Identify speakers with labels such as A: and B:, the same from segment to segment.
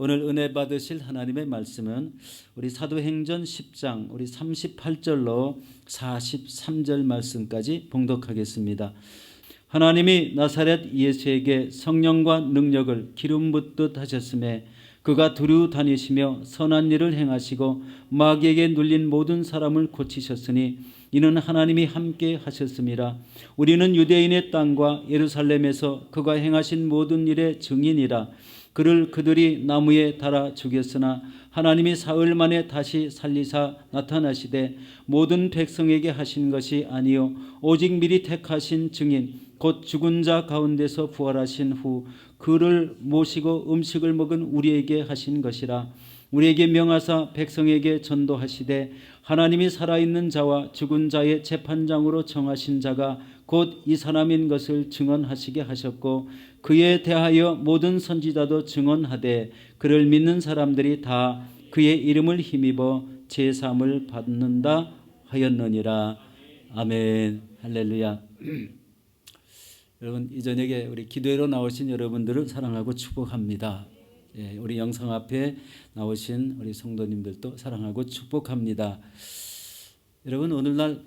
A: 오늘 은혜 받으실 하나님의 말씀은 우리 사도행전 10장 우리 38절로 43절 말씀까지 봉독하겠습니다. 하나님이 나사렛 예수에게 성령과 능력을 기름 붓듯 하셨음에 그가 두루 다니시며 선한 일을 행하시고 마귀에게 눌린 모든 사람을 고치셨으니 이는 하나님이 함께 하셨음이라 우리는 유대인의 땅과 예루살렘에서 그가 행하신 모든 일의 증인이라 그를 그들이 나무에 달아 죽였으나 하나님이 사흘 만에 다시 살리사 나타나시되 모든 백성에게 하신 것이 아니요 오직 미리 택하신 증인 곧 죽은 자 가운데서 부활하신 후 그를 모시고 음식을 먹은 우리에게 하신 것이라. 우리에게 명하사 백성에게 전도하시되 하나님이 살아있는 자와 죽은 자의 재판장으로 정하신 자가 곧 이 사람인 것을 증언하시게 하셨고 그에 대하여 모든 선지자도 증언하되 그를 믿는 사람들이 다 그의 이름을 힘입어 제삼을 받는다 하였느니라. 아멘. 할렐루야. 여러분 이 저녁에 우리 기도회로 나오신 여러분들을 사랑하고 축복합니다. 예, 우리 영상 앞에 나오신 우리 성도님들도 사랑하고 축복합니다. 여러분 오늘날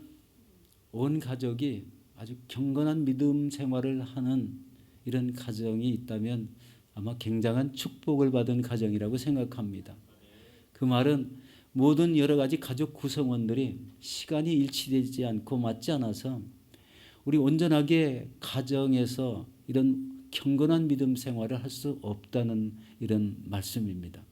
A: 온 가족이 아주 경건한 믿음 생활을 하는 이런 가정이 있다면 아마 굉장한 축복을 받은 가정이라고 생각합니다. 그 말은 모든 여러 가지 가족 구성원들이 시간이 일치되지 않고 맞지 않아서 우리 온전하게 가정에서 이런 경건한 믿음 생활을 할 수 없다는 이런 말씀입니다.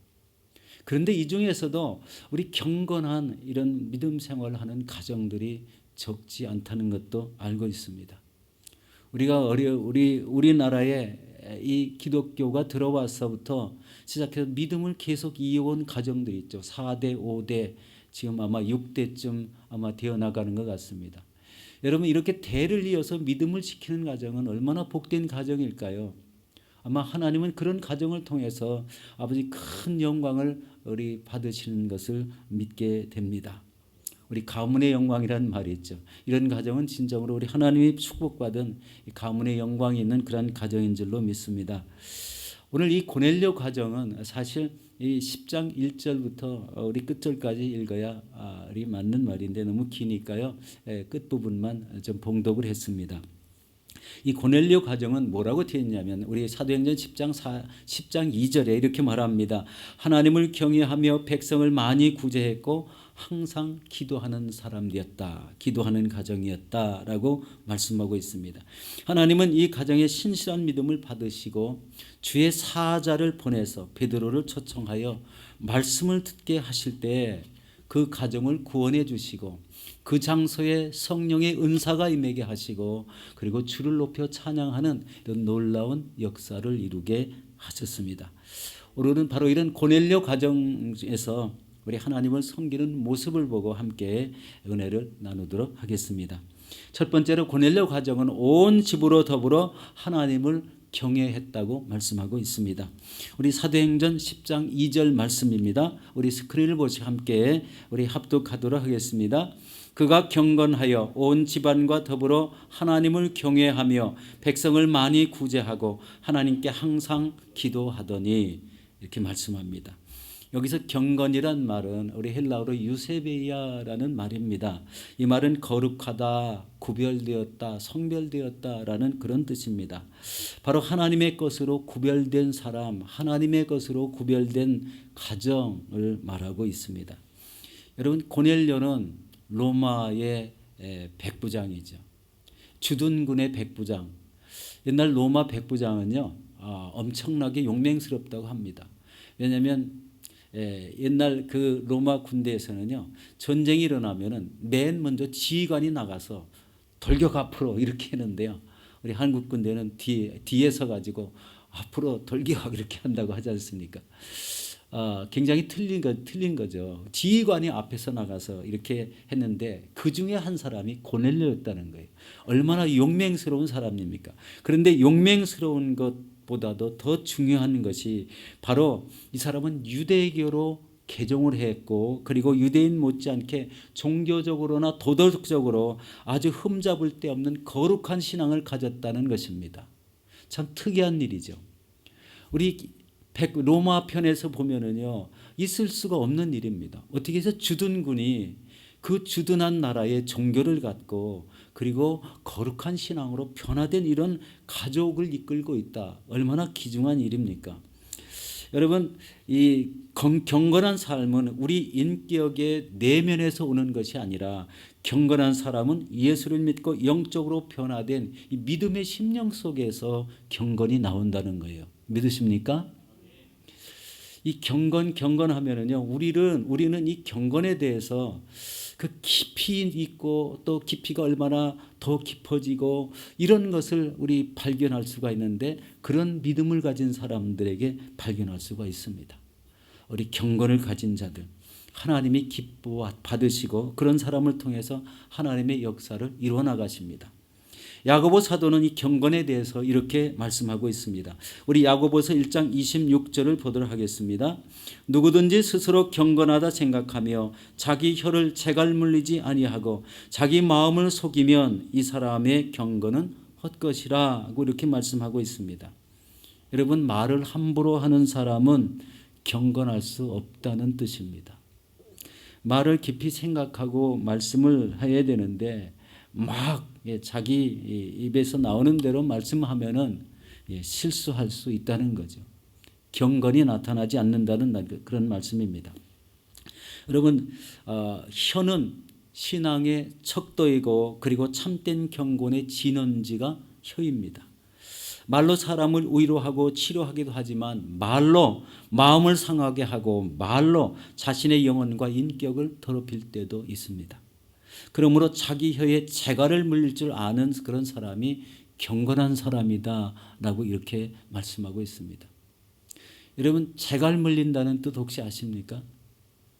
A: 그런데 이 중에서도 우리 경건한 이런 믿음 생활을 하는 가정들이 적지 않다는 것도 알고 있습니다. 우리가 어려 우리 우리나라에 이 기독교가 들어와서부터 시작해서 믿음을 계속 이어온 가정들이 있죠. 4대, 5대, 지금 아마 6대쯤 아마 되어 나가는 것 같습니다. 여러분 이렇게 대를 이어서 믿음을 지키는 가정은 얼마나 복된 가정일까요? 아마 하나님은 그런 가정을 통해서 아버지 큰 영광을 우리 받으시는 것을 믿게 됩니다. 우리 가문의 영광이라는 말이 있죠. 이런 가정은 진정으로 우리 하나님이 축복받은 가문의 영광이 있는 그런 가정인 줄로 믿습니다. 오늘 이 고넬료 가정은 사실 이 10장 1절부터 우리 끝절까지 읽어야 이 맞는 말인데 너무 기니까요. 예, 끝부분만 좀 봉독을 했습니다. 이 고넬료 가정은 뭐라고 되어 있냐면 우리 사도행전 10장 4, 10장 2절에 이렇게 말합니다. 하나님을 경외하며 백성을 많이 구제했고 항상 기도하는 사람이었다. 기도하는 가정이었다라고 말씀하고 있습니다. 하나님은 이 가정의 신실한 믿음을 받으시고 주의 사자를 보내서 베드로를 초청하여 말씀을 듣게 하실 때 그 가정을 구원해 주시고 그 장소에 성령의 은사가 임하게 하시고 그리고 주를 높여 찬양하는 이런 놀라운 역사를 이루게 하셨습니다. 오늘은 바로 이런 고넬료 가정에서 우리 하나님을 섬기는 모습을 보고 함께 은혜를 나누도록 하겠습니다. 첫 번째로 고넬료 가정은 온 집으로 더불어 하나님을 경외했다고 말씀하고 있습니다. 우리 사도행전 10장 2절 말씀입니다. 우리 스크린을 보시 함께 우리 합독하도록 하겠습니다. 그가 경건하여 온 집안과 더불어 하나님을 경외하며 백성을 많이 구제하고 하나님께 항상 기도하더니 이렇게 말씀합니다. 여기서 경건이란 말은 우리 헬라어로 유세베이아라는 말입니다. 이 말은 거룩하다, 구별되었다, 성별되었다라는 그런 뜻입니다. 바로 하나님의 것으로 구별된 사람, 하나님의 것으로 구별된 가정을 말하고 있습니다. 여러분 고넬료는 로마의 백부장이죠. 주둔군의 백부장. 옛날 로마 백부장은요 아, 엄청나게 용맹스럽다고 합니다. 왜냐하면 예, 옛날 그 로마 군대에서는요 전쟁이 일어나면은 맨 먼저 지휘관이 나가서 돌격 앞으로 이렇게 했는데요 우리 한국 군대는 뒤에 뒤에 서 가지고 앞으로 돌격 이렇게 한다고 하지 않습니까? 아, 굉장히 틀린 거 틀린 거죠. 지휘관이 앞에서 나가서 이렇게 했는데 그 중에 한 사람이 고넬료였다는 거예요. 얼마나 용맹스러운 사람입니까? 그런데 용맹스러운 것 보다도 더 중요한 것이 바로 이 사람은 유대교로 개종을 했고 그리고 유대인 못지않게 종교적으로나 도덕적으로 아주 흠잡을 데 없는 거룩한 신앙을 가졌다는 것입니다. 참 특이한 일이죠. 우리 백- 로마 편에서 보면은요 있을 수가 없는 일입니다. 어떻게 해서 주둔군이 그 주둔한 나라의 종교를 갖고 그리고 거룩한 신앙으로 변화된 이런 가족을 이끌고 있다. 얼마나 귀중한 일입니까? 여러분 이 경- 경건한 삶은 우리 인격의 내면에서 오는 것이 아니라 경건한 사람은 예수를 믿고 영적으로 변화된 이 믿음의 심령 속에서 경건이 나온다는 거예요. 믿으십니까? 이 경건 경건하면은요 우리는 우리는 이 경건에 대해서 그 깊이 있고 또 깊이가 얼마나 더 깊어지고 이런 것을 우리 발견할 수가 있는데 그런 믿음을 가진 사람들에게 발견할 수가 있습니다. 우리 경건을 가진 자들 하나님이 기뻐 받으시고 그런 사람을 통해서 하나님의 역사를 이루어 나가십니다. 야고보 사도는 이 경건에 대해서 이렇게 말씀하고 있습니다. 우리 야고보서 1장 26절을 보도록 하겠습니다. 누구든지 스스로 경건하다 생각하며 자기 혀를 재갈 물리지 아니하고 자기 마음을 속이면 이 사람의 경건은 헛것이라고 이렇게 말씀하고 있습니다. 여러분 말을 함부로 하는 사람은 경건할 수 없다는 뜻입니다. 말을 깊이 생각하고 말씀을 해야 되는데 막 예, 자기 입에서 나오는 대로 말씀하면은 예, 실수할 수 있다는 거죠. 경건이 나타나지 않는다는 그런 말씀입니다. 여러분 어, 혀는 신앙의 척도이고 그리고 참된 경건의 진원지가 혀입니다. 말로 사람을 위로하고 치료하기도 하지만 말로 마음을 상하게 하고 말로 자신의 영혼과 인격을 더럽힐 때도 있습니다. 그러므로 자기 혀에 재갈을 물릴 줄 아는 그런 사람이 경건한 사람이다라고 이렇게 말씀하고 있습니다. 여러분 재갈 물린다는 뜻 혹시 아십니까?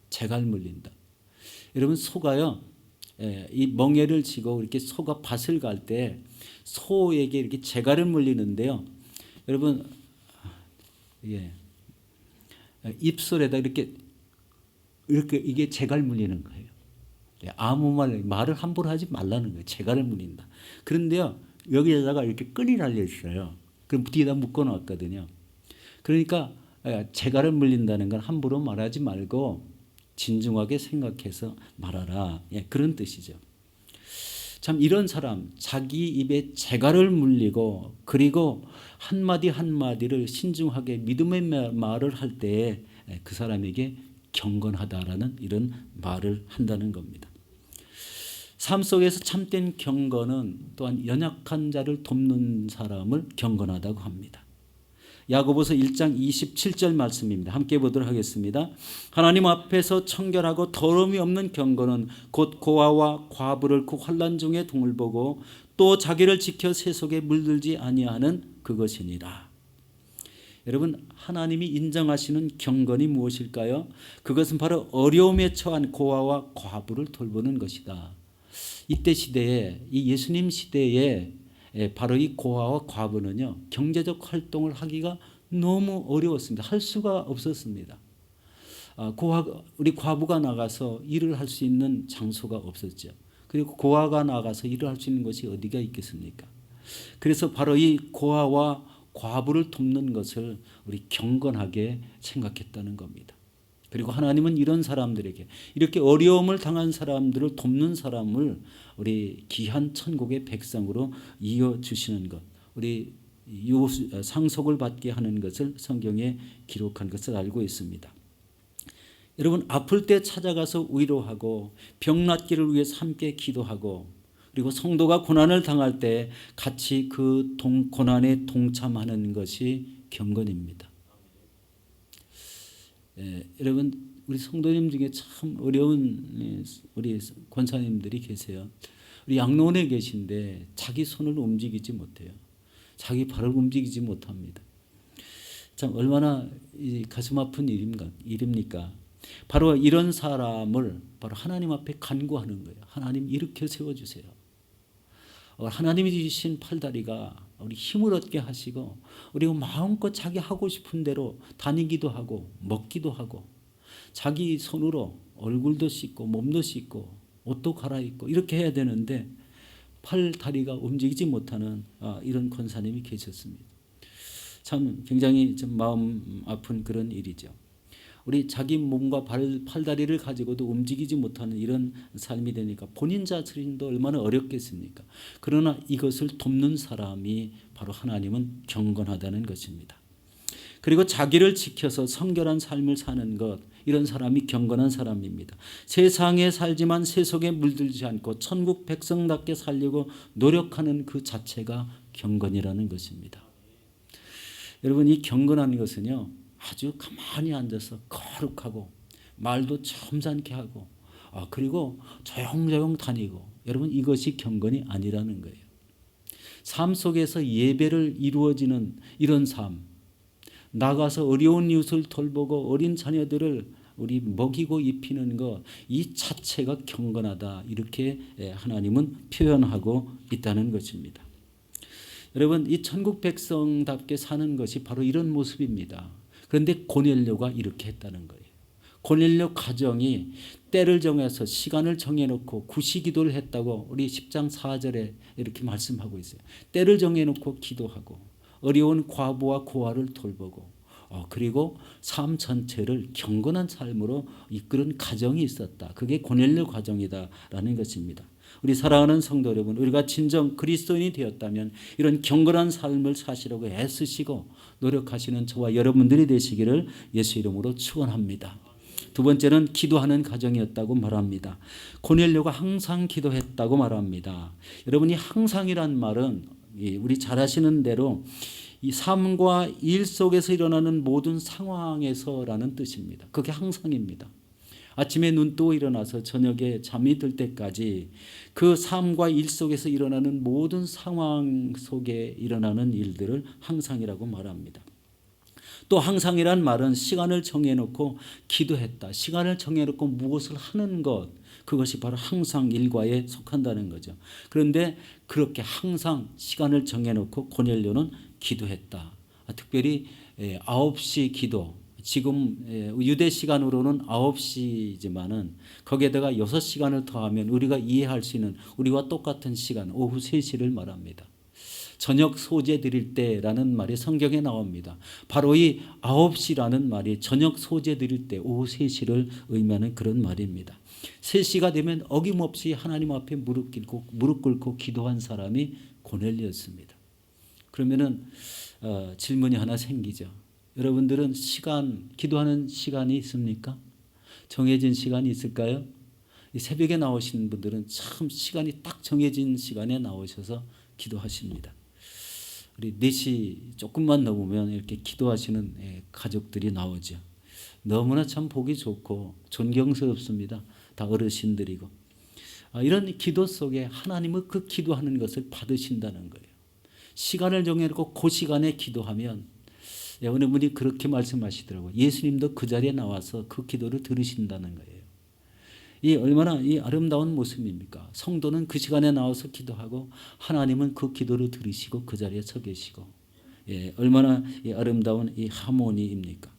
A: 재갈 물린다. 여러분 소가요. 예, 이 멍에를 지고 이렇게 소가 밭을 갈 때 소에게 이렇게 재갈을 물리는데요. 여러분 예. 입술에다 이렇게 이렇게 이게 재갈 물리는 거예요. 예, 아무 말 말을 함부로 하지 말라는 거예요. 재갈을 물린다. 그런데요 여기에다가 이렇게 끈이 달려 있어요. 그럼 뒤에다 묶어 놨거든요. 그러니까 예, 재갈을 물린다는 건 함부로 말하지 말고 진중하게 생각해서 말하라. 예, 그런 뜻이죠. 참 이런 사람 자기 입에 재갈을 물리고 그리고 한마디 한마디를 신중하게 믿음의 말을 할 때 그 사람에게 경건하다라는 이런 말을 한다는 겁니다. 삶 속에서 참된 경건은 또한 연약한 자를 돕는 사람을 경건하다고 합니다. 야고보서 1장 27절 말씀입니다. 함께 보도록 하겠습니다. 하나님 앞에서 청결하고 더러움이 없는 경건은 곧 고아와 과부를 그 환란 중에 동을 보고 또 자기를 지켜 세속에 물들지 아니하는 그것이니라. 여러분 하나님이 인정하시는 경건이 무엇일까요? 그것은 바로 어려움에 처한 고아와 과부를 돌보는 것이다. 이때 시대에 이 예수님 시대에 예, 바로 이 고아와 과부는요 경제적 활동을 하기가 너무 어려웠습니다. 할 수가 없었습니다. 아, 고아 우리 과부가 나가서 일을 할 수 있는 장소가 없었죠. 그리고 고아가 나가서 일을 할 수 있는 것이 어디가 있겠습니까? 그래서 바로 이 고아와 과부를 돕는 것을 우리 경건하게 생각했다는 겁니다. 그리고 하나님은 이런 사람들에게 이렇게 어려움을 당한 사람들을 돕는 사람을 우리 귀한 천국의 백성으로 이어 주시는 것, 우리 상속을 받게 하는 것을 성경에 기록한 것을 알고 있습니다. 여러분 아플 때 찾아가서 위로하고 병 낫기를 위해서 함께 기도하고 그리고 성도가 고난을 당할 때 같이 그 동, 고난에 동참하는 것이 경건입니다. 예, 여러분 우리 성도님 중에 참 어려운 예, 우리 권사님들이 계세요. 우리 양로원에 계신데 자기 손을 움직이지 못해요. 자기 발을 움직이지 못합니다. 참 얼마나 가슴 아픈 일입니까? 일입니까? 바로 이런 사람을 바로 하나님 앞에 간구하는 거예요. 하나님 일으켜 세워 주세요. 어, 하나님이 주신 팔다리가 우리 힘을 얻게 하시고 그리고 마음껏 자기 하고 싶은 대로 다니기도 하고 먹기도 하고 자기 손으로 얼굴도 씻고 몸도 씻고 옷도 갈아입고 이렇게 해야 되는데 팔 다리가 움직이지 못하는 아, 이런 권사님이 계셨습니다. 참 굉장히 좀 마음 아픈 그런 일이죠. 우리 자기 몸과 발, 팔다리를 가지고도 움직이지 못하는 이런 삶이 되니까 본인 자신도 얼마나 어렵겠습니까? 그러나 이것을 돕는 사람이 바로 하나님은 경건하다는 것입니다. 그리고 자기를 지켜서 성결한 삶을 사는 것 이런 사람이 경건한 사람입니다. 세상에 살지만 세속에 물들지 않고 천국 백성답게 살려고 노력하는 그 자체가 경건이라는 것입니다. 여러분 이 경건한 것은요 아주 가만히 앉아서 거룩하고 말도 점잖게 하고 아, 그리고 조용조용 다니고 여러분 이것이 경건이 아니라는 거예요. 삶 속에서 예배를 이루어지는 이런 삶 나가서 어려운 이웃을 돌보고 어린 자녀들을 우리 먹이고 입히는 것 이 자체가 경건하다 이렇게 예, 하나님은 표현하고 있다는 것입니다. 여러분 이 천국 백성답게 사는 것이 바로 이런 모습입니다. 그런데 고넬료가 이렇게 했다는 거예요. 고넬료 가정이 때를 정해서 시간을 정해놓고 구시 기도를 했다고 우리 10장 4절에 이렇게 말씀하고 있어요. 때를 정해놓고 기도하고 어려운 과부와 고아를 돌보고 어, 그리고 삶 전체를 경건한 삶으로 이끄는 가정이 있었다. 그게 고넬료 가정이다라는 것입니다. 우리 사랑하는 성도 여러분, 우리가 진정 그리스도인이 되었다면 이런 경건한 삶을 사시려고 애쓰시고 노력하시는 저와 여러분들이 되시기를 예수 이름으로 축원합니다. 두 번째는 기도하는 가정이었다고 말합니다. 고넬료가 항상 기도했다고 말합니다. 여러분이 항상이란 말은 우리 잘 아시는 대로 이 삶과 일 속에서 일어나는 모든 상황에서라는 뜻입니다. 그게 항상입니다. 아침에 눈 뜨고 일어나서 저녁에 잠이 들 때까지 그 삶과 일 속에서 일어나는 모든 상황 속에 일어나는 일들을 항상이라고 말합니다. 또 항상이란 말은 시간을 정해놓고 기도했다. 시간을 정해놓고 무엇을 하는 것. 그것이 바로 항상 일과에 속한다는 거죠. 그런데 그렇게 항상 시간을 정해놓고 고넬료는 기도했다. 특별히 9시 기도. 지금 유대 시간으로는 9시지만은 거기에다가 6시간을 더하면 우리가 이해할 수 있는 우리와 똑같은 시간 오후 3시를 말합니다. 저녁 소재 드릴 때라는 말이 성경에 나옵니다. 바로 이 9시라는 말이 저녁 소재 드릴 때 오후 3시를 의미하는 그런 말입니다. 3시가 되면 어김없이 하나님 앞에 무릎 꿇고 무릎 꿇고 기도한 사람이 고넬리였습니다. 그러면은 어, 질문이 하나 생기죠. 여러분들은 시간 기도하는 시간이 있습니까? 정해진 시간이 있을까요? 새벽에 나오시는 분들은 참 시간이 딱 정해진 시간에 나오셔서 기도하십니다. 우리 4시 조금만 넘으면 이렇게 기도하시는 예, 가족들이 나오죠. 너무나 참 보기 좋고 존경스럽습니다. 다 어르신들이고. 아, 이런 기도 속에 하나님은 그 기도하는 것을 받으신다는 거예요. 시간을 정해놓고 그 시간에 기도하면 예, 어느 분이 그렇게 말씀하시더라고요. 예수님도 그 자리에 나와서 그 기도를 들으신다는 거예요. 이 얼마나 이 아름다운 모습입니까? 성도는 그 시간에 나와서 기도하고 하나님은 그 기도를 들으시고 그 자리에 서 계시고 예, 얼마나 이 아름다운 이 하모니입니까?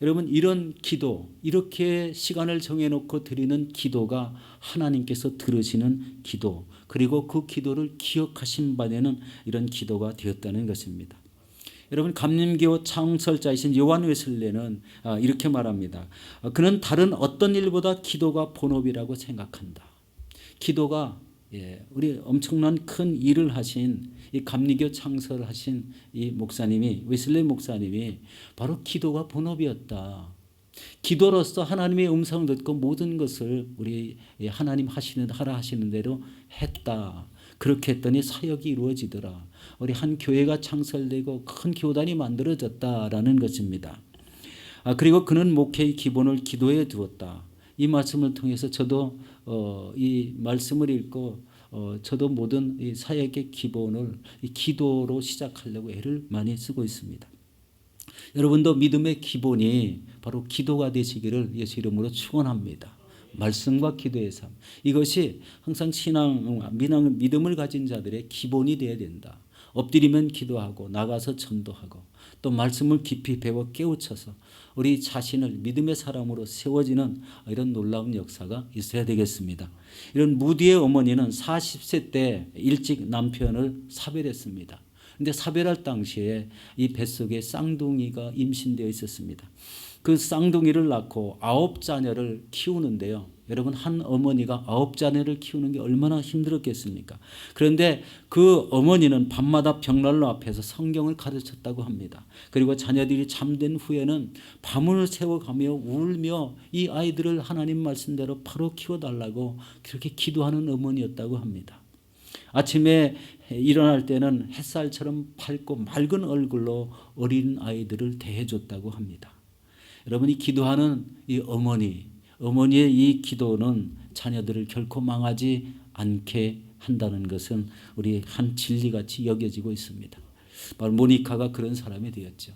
A: 여러분 이런 기도 이렇게 시간을 정해놓고 드리는 기도가 하나님께서 들으시는 기도 그리고 그 기도를 기억하신 바되는 이런 기도가 되었다는 것입니다. 여러분 감림교 창설자이신 요한 웨슬레는 아, 이렇게 말합니다. 아, 그는 다른 어떤 일보다 기도가 본업이라고 생각한다. 기도가 예, 우리 엄청난 큰 일을 하신 이 감리교 창설하신 이 목사님이 웨슬레 목사님이 바로 기도가 본업이었다. 기도로서 하나님의 음성을 듣고 모든 것을 우리 하나님 하시는 하라 하시는 대로 했다. 그렇게 했더니 사역이 이루어지더라. 우리 한 교회가 창설되고 큰 교단이 만들어졌다라는 것입니다. 아, 그리고 그는 목회의 기본을 기도에 두었다. 이 말씀을 통해서 저도 어, 이 말씀을 읽고 어, 저도 모든 이 사역의 기본을 이 기도로 시작하려고 애를 많이 쓰고 있습니다. 여러분도 믿음의 기본이 바로 기도가 되시기를 예수 이름으로 축원합니다. 말씀과 기도의 삶 이것이 항상 신앙 믿음을 가진 자들의 기본이 되어야 된다. 엎드리면 기도하고 나가서 전도하고 또 말씀을 깊이 배워 깨우쳐서 우리 자신을 믿음의 사람으로 세워지는 이런 놀라운 역사가 있어야 되겠습니다. 이런 무디의 어머니는 40세 때 일찍 남편을 사별했습니다. 근데 사별할 당시에 이 뱃속에 쌍둥이가 임신되어 있었습니다. 그 쌍둥이를 낳고 아홉 자녀를 키우는데요. 여러분 한 어머니가 아홉 자녀를 키우는 게 얼마나 힘들었겠습니까? 그런데 그 어머니는 밤마다 벽난로 앞에서 성경을 가르쳤다고 합니다. 그리고 자녀들이 잠든 후에는 밤을 새워가며 울며 이 아이들을 하나님 말씀대로 바로 키워달라고 그렇게 기도하는 어머니였다고 합니다. 아침에 일어날 때는 햇살처럼 밝고 맑은 얼굴로 어린 아이들을 대해줬다고 합니다. 여러분이 기도하는 이 어머니, 어머니의 이 기도는 자녀들을 결코 망하지 않게 한다는 것은 우리 한 진리같이 여겨지고 있습니다. 바로 모니카가 그런 사람이 되었죠.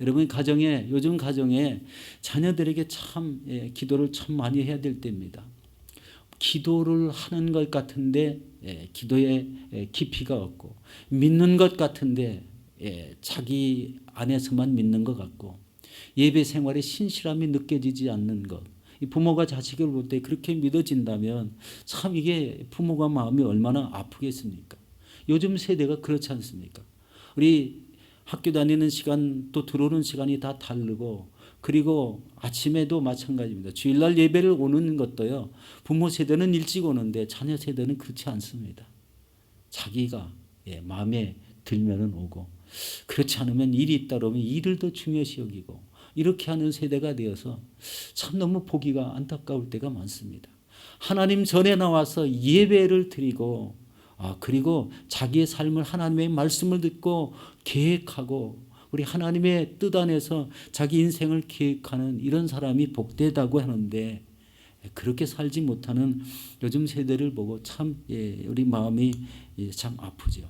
A: 여러분 가정에 요즘 가정에 자녀들에게 참 예, 기도를 참 많이 해야 될 때입니다. 기도를 하는 것 같은데 예, 기도에 예, 깊이가 없고 믿는 것 같은데 예, 자기 안에서만 믿는 것 같고 예배 생활에 신실함이 느껴지지 않는 것. 이 부모가 자식을 볼 때 그렇게 믿어진다면 참 이게 부모가 마음이 얼마나 아프겠습니까? 요즘 세대가 그렇지 않습니까? 우리 학교 다니는 시간 또 들어오는 시간이 다 다르고 그리고 아침에도 마찬가지입니다. 주일날 예배를 오는 것도요. 부모 세대는 일찍 오는데 자녀 세대는 그렇지 않습니다. 자기가 예, 마음에 들면은 오고 그렇지 않으면 일이 있다 그러면 일을 더 중요시 여기고 이렇게 하는 세대가 되어서 참 너무 보기가 안타까울 때가 많습니다. 하나님 전에 나와서 예배를 드리고 아 그리고 자기의 삶을 하나님의 말씀을 듣고 계획하고 우리 하나님의 뜻 안에서 자기 인생을 계획하는 이런 사람이 복되다고 하는데 그렇게 살지 못하는 요즘 세대를 보고 참 예, 우리 마음이 예, 참 아프죠.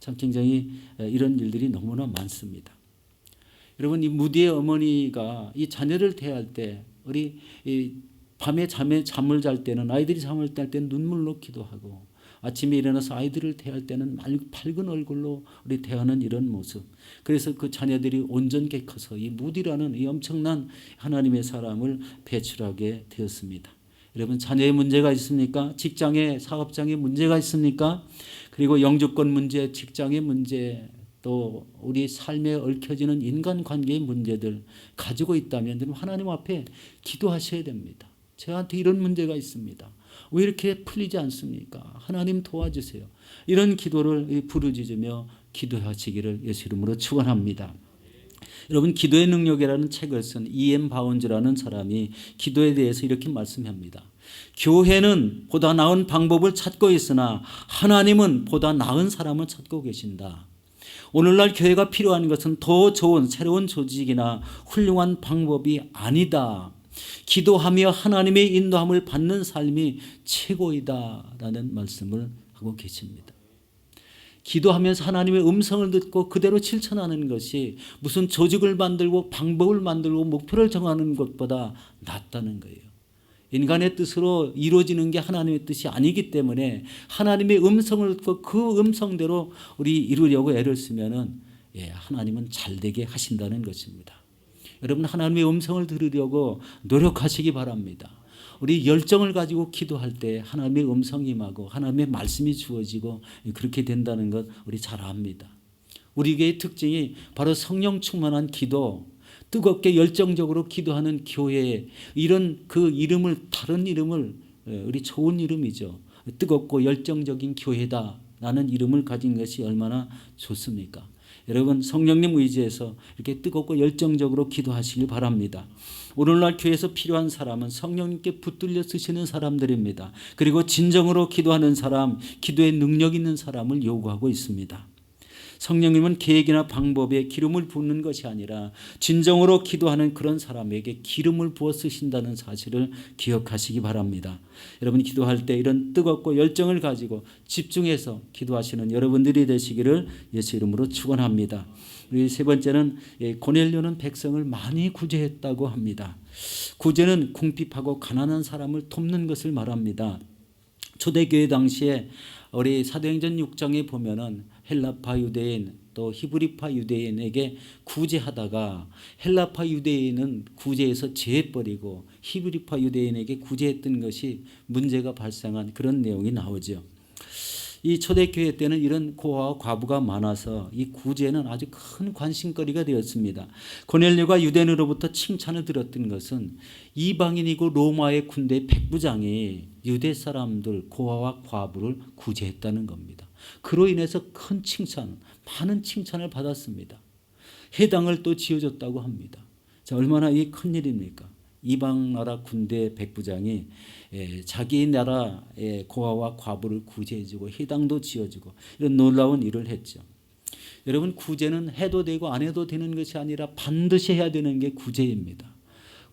A: 참 굉장히 이런 일들이 너무나 많습니다. 여러분 이 무디의 어머니가 이 자녀를 대할 때 우리 이 밤에 잠에 잠을 잘 때는 아이들이 잠을 잘 때는 눈물로 기도하고 아침에 일어나서 아이들을 대할 때는 밝은 얼굴로 우리 대하는 이런 모습. 그래서 그 자녀들이 온전케 커서 이 무디라는 이 엄청난 하나님의 사람을 배출하게 되었습니다. 여러분 자녀의 문제가 있습니까? 직장의 사업장에 문제가 있습니까? 그리고 영주권 문제, 직장의 문제, 또 우리 삶에 얽혀지는 인간관계의 문제들 가지고 있다면 하나님 앞에 기도하셔야 됩니다. 저한테 이런 문제가 있습니다. 왜 이렇게 풀리지 않습니까? 하나님 도와주세요. 이런 기도를 부르짖으며 기도하시기를 예수 이름으로 축원합니다. 여러분 기도의 능력이라는 책을 쓴 이엠 바운즈라는 사람이 기도에 대해서 이렇게 말씀합니다. 교회는 보다 나은 방법을 찾고 있으나 하나님은 보다 나은 사람을 찾고 계신다. 오늘날 교회가 필요한 것은 더 좋은 새로운 조직이나 훌륭한 방법이 아니다. 기도하며 하나님의 인도함을 받는 삶이 최고이다라는 말씀을 하고 계십니다. 기도하면서 하나님의 음성을 듣고 그대로 실천하는 것이 무슨 조직을 만들고 방법을 만들고 목표를 정하는 것보다 낫다는 거예요. 인간의 뜻으로 이루어지는 게 하나님의 뜻이 아니기 때문에 하나님의 음성을 듣고 그 음성대로 우리 이루려고 애를 쓰면은 예, 하나님은 잘 되게 하신다는 것입니다. 여러분 하나님의 음성을 들으려고 노력하시기 바랍니다. 우리 열정을 가지고 기도할 때 하나님의 음성이 임하고 하나님의 말씀이 주어지고 그렇게 된다는 것 우리 잘 압니다. 우리 교회의 특징이 바로 성령 충만한 기도, 뜨겁게 열정적으로 기도하는 교회 이런 그 이름을 다른 이름을 예, 우리 좋은 이름이죠. 뜨겁고 열정적인 교회다 라는 이름을 가진 것이 얼마나 좋습니까? 여러분 성령님 의지해서 이렇게 뜨겁고 열정적으로 기도하시길 바랍니다. 오늘날 교회에서 필요한 사람은 성령님께 붙들려 쓰시는 사람들입니다. 그리고 진정으로 기도하는 사람, 기도에 능력 있는 사람을 요구하고 있습니다. 성령님은 계획이나 방법에 기름을 붓는 것이 아니라 진정으로 기도하는 그런 사람에게 기름을 부어 쓰신다는 사실을 기억하시기 바랍니다. 여러분 기도할 때 이런 뜨겁고 열정을 가지고 집중해서 기도하시는 여러분들이 되시기를 예수 이름으로 축원합니다. 우리 세 번째는 예, 고넬료는 백성을 많이 구제했다고 합니다. 구제는 궁핍하고 가난한 사람을 돕는 것을 말합니다. 초대교회 당시에 우리 사도행전 6장에 보면은 헬라파 유대인 또 히브리파 유대인에게 구제하다가 헬라파 유대인은 구제해서 제해버리고 히브리파 유대인에게 구제했던 것이 문제가 발생한 그런 내용이 나오죠. 이 초대교회 때는 이런 고아와 과부가 많아서 이 구제는 아주 큰 관심거리가 되었습니다. 고넬료가 유대인으로부터 칭찬을 들었던 것은 이방인이고 로마의 군대 백부장이 유대 사람들 고아와 과부를 구제했다는 겁니다. 그로 인해서 큰 칭찬, 많은 칭찬을 받았습니다. 해당을 또 지어줬다고 합니다. 자, 얼마나 이 큰 일입니까? 이방 나라 군대 백부장이 예, 자기 나라의 고아와 과부를 구제해주고 해당도 지어주고 이런 놀라운 일을 했죠. 여러분 구제는 해도 되고 안 해도 되는 것이 아니라 반드시 해야 되는 게 구제입니다.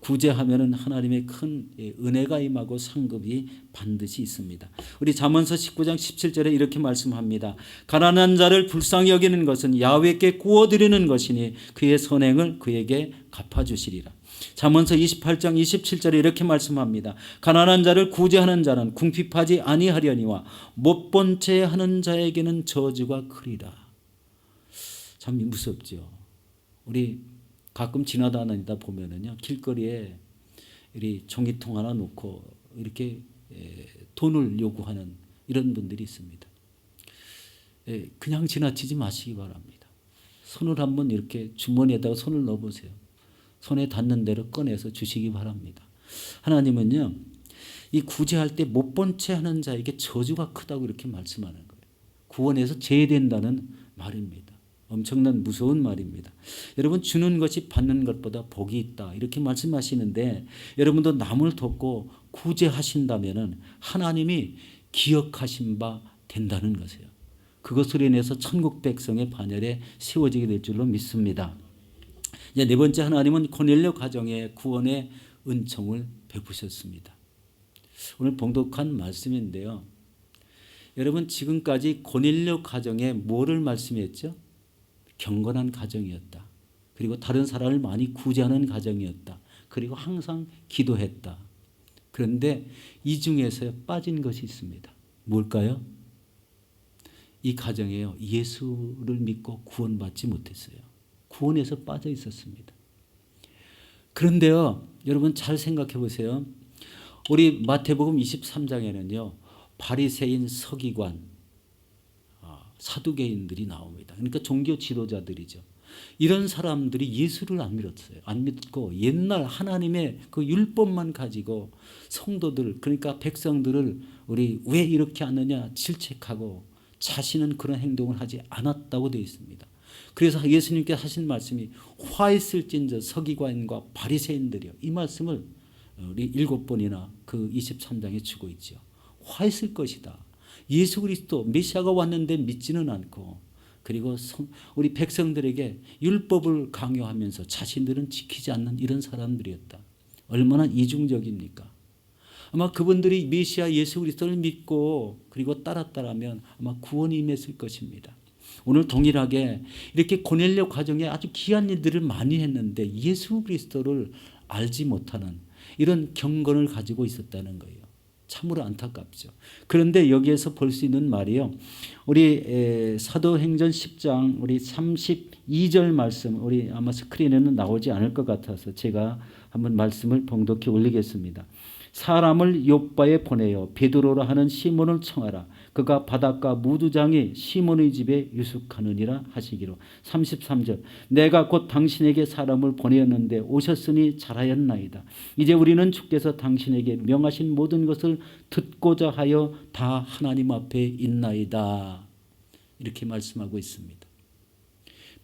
A: 구제하면은 하나님의 큰 예, 은혜가 임하고 상급이 반드시 있습니다. 우리 잠언서 19장 17절에 이렇게 말씀합니다. 가난한 자를 불쌍히 여기는 것은 야훼께 구워 드리는 것이니 그의 선행을 그에게 갚아 주시리라. 잠언서 28장 27절에 이렇게 말씀합니다. 가난한 자를 구제하는 자는 궁핍하지 아니하려니와 못 본 채 하는 자에게는 저주가 크리라. 참 무섭죠. 우리 가끔 지나다니다 보면은요 길거리에 이 종이통 하나 놓고 이렇게 에, 돈을 요구하는 이런 분들이 있습니다. 에, 그냥 지나치지 마시기 바랍니다. 손을 한번 이렇게 주머니에다가 손을 넣어보세요. 손에 닿는 대로 꺼내서 주시기 바랍니다. 하나님은요 이 구제할 때 못 본 채 하는 자에게 저주가 크다고 이렇게 말씀하는 거예요. 구원에서 제외된다는 말입니다. 엄청난 무서운 말입니다. 여러분 주는 것이 받는 것보다 복이 있다 이렇게 말씀하시는데 여러분도 남을 돕고 구제하신다면은 하나님이 기억하신 바 된다는 것이에요. 그것으로 인해서 천국 백성의 반열에 세워지게 될 줄로 믿습니다. 이제 네 번째 하나님은 고넬료 가정의 구원의 은총을 베푸셨습니다. 오늘 봉독한 말씀인데요. 여러분 지금까지 고넬료 가정에 뭐를 말씀했죠? 경건한 가정이었다. 그리고 다른 사람을 많이 구제하는 가정이었다. 그리고 항상 기도했다. 그런데 이 중에서 빠진 것이 있습니다. 뭘까요? 이 가정에요. 예수를 믿고 구원받지 못했어요. 구원에서 빠져 있었습니다. 그런데요. 여러분 잘 생각해 보세요. 우리 마태복음 23장에는요. 바리새인 서기관 사두개인들이 나옵니다. 그러니까 종교 지도자들이죠. 이런 사람들이 예수를 안 믿었어요. 안 믿고 옛날 하나님의 그 율법만 가지고 성도들 그러니까 백성들을 우리 왜 이렇게 하느냐 질책하고 자신은 그런 행동을 하지 않았다고 되어 있습니다. 그래서 예수님께서 하신 말씀이 화 있을진저 서기관과 바리새인들이요. 이 말씀을 우리 일곱 번이나 그 23장에 주고 있죠. 화 있을 것이다. 예수 그리스도 메시아가 왔는데 믿지는 않고 그리고 우리 백성들에게 율법을 강요하면서 자신들은 지키지 않는 이런 사람들이었다. 얼마나 이중적입니까? 아마 그분들이 메시아 예수 그리스도를 믿고 그리고 따랐다라면 아마 구원이 임했을 것입니다. 오늘 동일하게 이렇게 고넬료 과정에 아주 귀한 일들을 많이 했는데 예수 그리스도를 알지 못하는 이런 경건을 가지고 있었다는 거예요. 참으로 안타깝죠. 그런데 여기에서 볼 수 있는 말이요. 우리 사도행전 10장 우리 32절 말씀 우리 아마 스크린에는 나오지 않을 것 같아서 제가 한번 말씀을 봉독해 올리겠습니다. 사람을 요바에 보내어 베드로라 하는 시몬을 청하라. 그가 바닷가 무두장에 시몬의 집에 유숙하느니라 하시기로. 33절. 내가 곧 당신에게 사람을 보내었는데 오셨으니 잘하였나이다. 이제 우리는 주께서 당신에게 명하신 모든 것을 듣고자 하여 다 하나님 앞에 있나이다. 이렇게 말씀하고 있습니다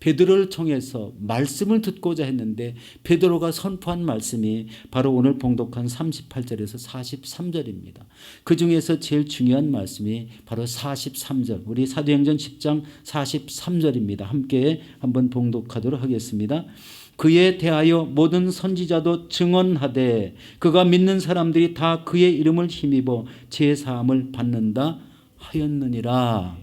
A: 베드로를 통해서 말씀을 듣고자 했는데 베드로가 선포한 말씀이 바로 오늘 봉독한 38절에서 43절입니다. 그 중에서 제일 중요한 말씀이 바로 43절. 우리 사도행전 10장 43절입니다. 함께 한번 봉독하도록 하겠습니다. 그에 대하여 모든 선지자도 증언하되 그가 믿는 사람들이 다 그의 이름을 힘입어 제 사함을 받는다 하였느니라.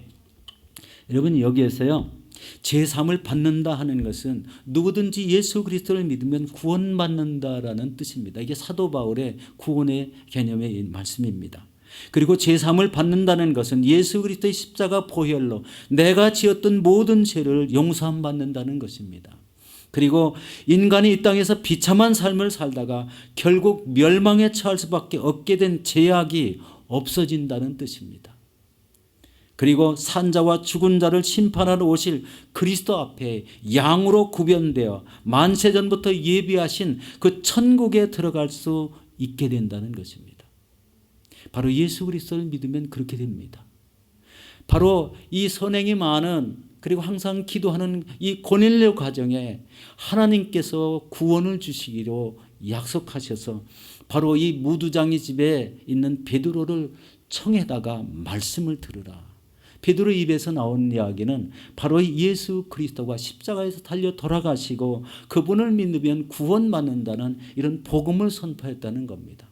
A: 여러분 여기에서요. 제3을 받는다 하는 것은 누구든지 예수 그리스도를 믿으면 구원받는다라는 뜻입니다. 이게 사도 바울의 구원의 개념의 말씀입니다. 그리고 제3을 받는다는 것은 예수 그리스도의 십자가 보혈로 내가 지었던 모든 죄를 용서함 받는다는 것입니다. 그리고 인간이 이 땅에서 비참한 삶을 살다가 결국 멸망에 처할 수밖에 없게 된 제약이 없어진다는 뜻입니다. 그리고 산자와 죽은 자를 심판하러 오실 그리스도 앞에 양으로 구변되어 만세 전부터 예비하신 그 천국에 들어갈 수 있게 된다는 것입니다. 바로 예수 그리스도를 믿으면 그렇게 됩니다. 바로 이 선행이 많은 그리고 항상 기도하는 이 고넬료 가정에 하나님께서 구원을 주시기로 약속하셔서 바로 이 무두장이 집에 있는 베드로를 청에다가 말씀을 들으라. 베드로 입에서 나온 이야기는 바로 예수 그리스도가 십자가에서 달려 돌아가시고 그분을 믿으면 구원받는다는 이런 복음을 선포했다는 겁니다.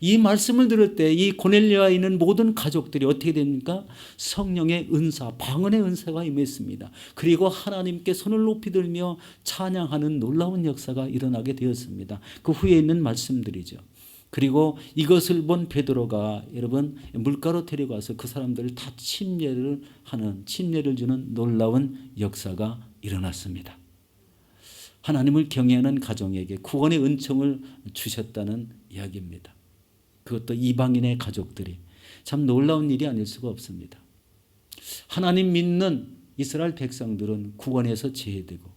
A: 이 말씀을 들을 때 이 고넬리아에 있는 모든 가족들이 어떻게 됩니까? 성령의 은사, 방언의 은사가 임했습니다. 그리고 하나님께 손을 높이 들며 찬양하는 놀라운 역사가 일어나게 되었습니다. 그 후에 있는 말씀들이죠. 그리고 이것을 본 베드로가 여러분 물가로 데려가서 그 사람들을 다 침례를 하는 침례를 주는 놀라운 역사가 일어났습니다. 하나님을 경외하는 가정에게 구원의 은총을 주셨다는 이야기입니다. 그것도 이방인의 가족들이 참 놀라운 일이 아닐 수가 없습니다. 하나님 믿는 이스라엘 백성들은 구원에서 제외되고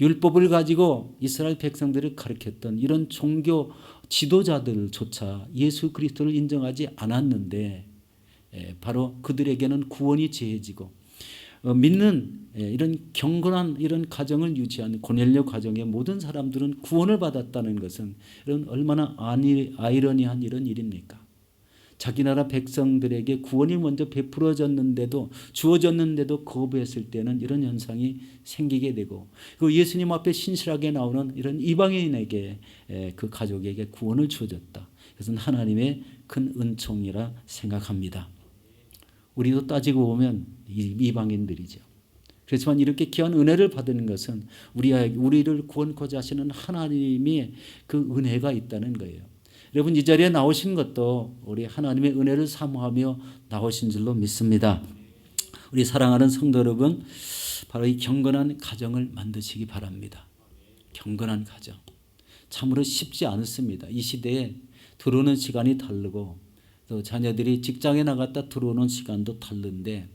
A: 율법을 가지고 이스라엘 백성들을 가르쳤던 이런 종교 지도자들조차 예수 그리스도를 인정하지 않았는데 예, 바로 그들에게는 구원이 제해지고 어, 믿는 예, 이런 경건한 이런 가정을 유지하는 고넬료 가정의 모든 사람들은 구원을 받았다는 것은 이런 얼마나 아니, 아이러니한 이런 일입니까? 자기 나라 백성들에게 구원이 먼저 베풀어졌는데도 주어졌는데도 거부했을 때는 이런 현상이 생기게 되고 그 예수님 앞에 신실하게 나오는 이런 이방인에게 에, 그 가족에게 구원을 주어졌다. 그것은 하나님의 큰 은총이라 생각합니다. 우리도 따지고 보면 이방인들이죠. 그렇지만 이렇게 귀한 은혜를 받는 것은 우리 우리를 구원코자 하시는 하나님의 그 은혜가 있다는 거예요. 여러분 이 자리에 나오신 것도 우리 하나님의 은혜를 사모하며 나오신 줄로 믿습니다. 우리 사랑하는 성도 여러분, 바로 이 경건한 가정을 만드시기 바랍니다. 경건한 가정. 참으로 쉽지 않습니다. 이 시대에 들어오는 시간이 다르고 또 자녀들이 직장에 나갔다 들어오는 시간도 다른데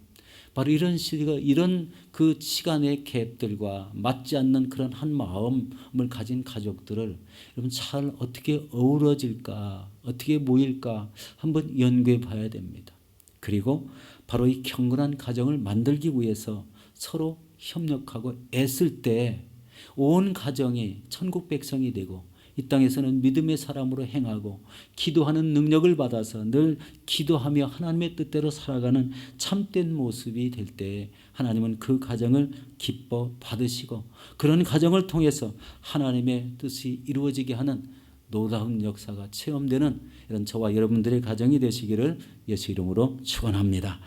A: 바로 이런 시가 이런 그 시간의 갭들과 맞지 않는 그런 한 마음을 가진 가족들을 여러분 잘 어떻게 어우러질까 어떻게 모일까 한번 연구해 봐야 됩니다. 그리고 바로 이 경건한 가정을 만들기 위해서 서로 협력하고 애쓸 때 온 가정이 천국 백성이 되고 이 땅에서는 믿음의 사람으로 행하고 기도하는 능력을 받아서 늘 기도하며 하나님의 뜻대로 살아가는 참된 모습이 될 때 하나님은 그 가정을 기뻐 받으시고 그런 가정을 통해서 하나님의 뜻이 이루어지게 하는 놀라운 역사가 체험되는 이런 저와 여러분들의 가정이 되시기를 예수 이름으로 축원합니다.